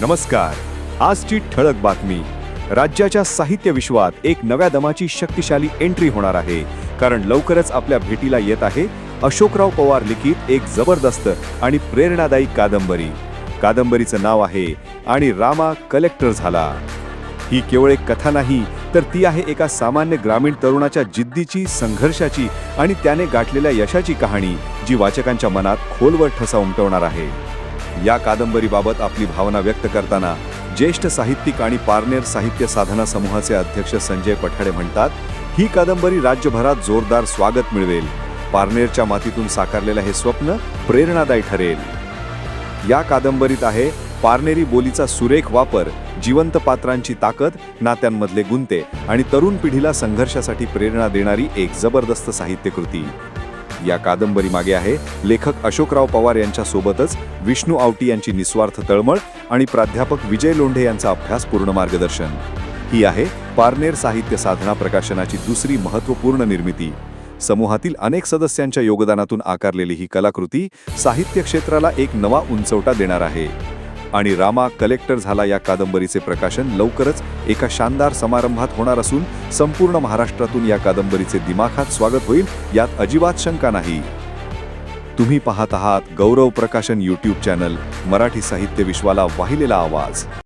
नमस्कार. आजची ठळक बातमी. राज्याच्या साहित्य विश्वात एक नव्या दमाची शक्तिशाली एंट्री होणार आहे. कारण लवकरच आपल्या भेटीला येत आहे अशोकराव पवार लिखित एक जबरदस्त आणि प्रेरणादायी कादंबरी. कादंबरीचं नाव आहे आणि रामा कलेक्टर झाला. ही केवळ एक कथा नाही तर ती आहे एका सामान्य ग्रामीण तरुणाच्या जिद्दीची संघर्षाची आणि त्याने गाठलेल्या यशाची कहाणी जी वाचकांच्या मनात खोलवर ठसा उमटवणार आहे. या कादंबरीबाबत आपली भावना व्यक्त करताना ज्येष्ठ साहित्यिक आणि पारनेर साहित्य साधना समूहाचे अध्यक्ष संजय पठाडे म्हणतात ही कादंबरी राज्यभरात जोरदार स्वागत मिळवेल. पारनेरच्या मातीतून साकारलेलं हे स्वप्न प्रेरणादायी ठरेल. या कादंबरीत आहे पारनेरी बोलीचा सुरेख वापर जिवंत पात्रांची ताकद नात्यांमधले गुंते आणि तरुण पिढीला संघर्षासाठी प्रेरणा देणारी एक जबरदस्त साहित्यकृती. या कादंबरी मागे आहे. लेखक अशोकराव पवार यांच्या सोबतच विष्णू आवटी यांची निस्वार्थ तळमळ आणि प्राध्यापक विजय लोंढे यांचा अभ्यासपूर्ण मार्गदर्शन. ही आहे पारनेर साहित्य साधना प्रकाशनाची दुसरी महत्त्वपूर्ण निर्मिती. समूहातील अनेक सदस्यांच्या योगदानातून आकारलेली ही कलाकृती साहित्य क्षेत्राला एक नवा उंचवटा देणार आहे. आणि रामा कलेक्टर झाला या कादंबरीचे प्रकाशन लवकरच एका शानदार समारंभात होणार असून संपूर्ण महाराष्ट्रातून या कादंबरीचे दिमाखात स्वागत होईल यात अजिबात शंका नाही. तुम्ही पाहत आहात गौरव प्रकाशन यूट्यूब चॅनल मराठी साहित्य विश्वाला वाहिलेला आवाज.